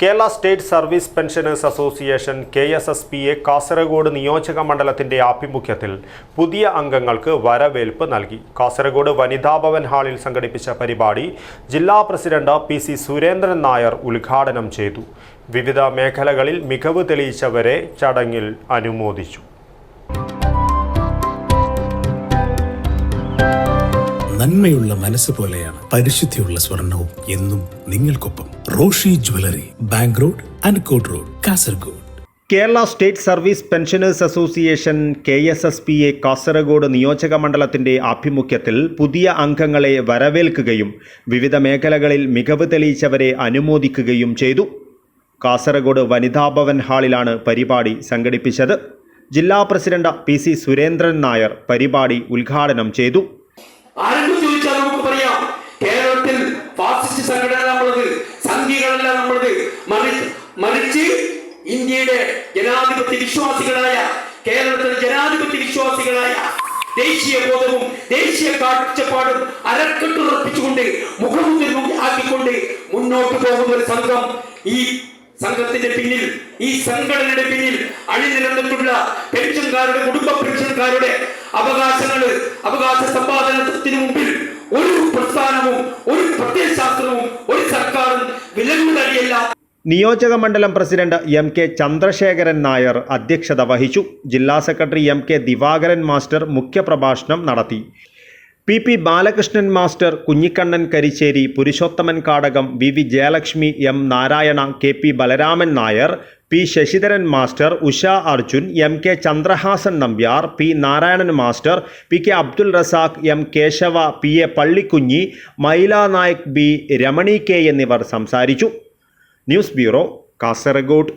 Kerala state service pensioners association K S S P A Kasaragod നിയോജക മണ്ഡലത്തിന്റെ ആഭിമുഖ്യത്തിൽ പുതിയ അംഗങ്ങൾക്ക് വരവേൽപ്പ് നൽകി. കാസർഗോഡ് വനിതാഭവൻ ഹാളിൽ സംഘടിപ്പിച്ച പരിപാടി ജില്ലാ president P C Surendran Nair ഉദ്ഘാടനം ചെയ്തു. വിവിധ മേഖലകളിൽ മികവ് തെളിയിച്ചവരെ ചടങ്ങിൽ അനുമോദിച്ചു. നന്മയുള്ള മനസ്സ് പോലെയാണ് പരിശുദ്ധിയുള്ള സ്വർണവും എന്നും നിങ്ങൾക്കൊപ്പം Roshi jewellery bank road Ankot road Kasaragod. Kerala state service pensioners association K S S P A Kasaragod നിയോജക മണ്ഡലത്തിന്റെ ആഭിമുഖ്യത്തിൽ പുതിയ അംഗങ്ങളെ വരവേൽക്കുകയും വിവിധ മേഖലകളിൽ മികവ് തെളിയിച്ചവരെ അനുമോദിക്കുകയും ചെയ്തു. കാസർഗോഡ് വനിതാഭവൻ ഹാളിലാണ് പരിപാടി സംഘടിപ്പിച്ചത്. ജില്ലാ president P C Surendran Nair പരിപാടി ഉദ്ഘാടനം ചെയ്തു. ഫാസിസ്റ്റ് സംഘടന നമ്മളത് സംഘികളല്ല നമ്മളത് മറി- മറിച്ച് ഇന്ത്യയുടെ ജനാധിപത്യ വിശ്വാസികളായ കേരളത്തിലെ ജനാധിപത്യ വിശ്വാസികളായ ദേശീയ ബോധവും ദേശീയ കാഴ്ചപ്പാടും അരക്കെട്ടുറപ്പിച്ചുകൊണ്ട് മുഖമുദ്ര ആക്കിക്കൊണ്ട് മുന്നോട്ട് പോകുന്ന ഒരു സംഘം ഈ സംഘത്തിന്റെ പിന്നിൽ ഈ സംഘടനയുടെ പിന്നിൽ അണിനിരന്നിട്ടുള്ള പെൻഷൻകാരുടെ കുടുംബ പെൻഷൻകാരുടെ അവകാശങ്ങൾ അവകാശ സമ്പാദനത്തിന് മുമ്പിൽ ഒരു പ്രസ്ഥാനവും ഒരു പ്രത്യയശാസ്ത്രവും ഒരു സർക്കാരും വിലങ്ങുതടിയല്ല നിയോജക മണ്ഡലം president M K Chandrasekharan Nair അധ്യക്ഷത വഹിച്ചു. ജില്ലാ secretary M K Divakaran master മുഖ്യപ്രഭാഷണം നടത്തി. P P Balakrishnan master Kunhikannan Karisseri Purushothaman Kadakam V V Jayalakshmi M Narayana K P Balaraman Nair P Sasidharan master Usha Arjun M K Chandrahasan Nambiar P Narayanan master P K Abdul Razak M Keshava P A Pallikunhi Maila Nayak B Ramani K എന്നിവർ സംസാരിച്ചു. News bureau Kasaragod.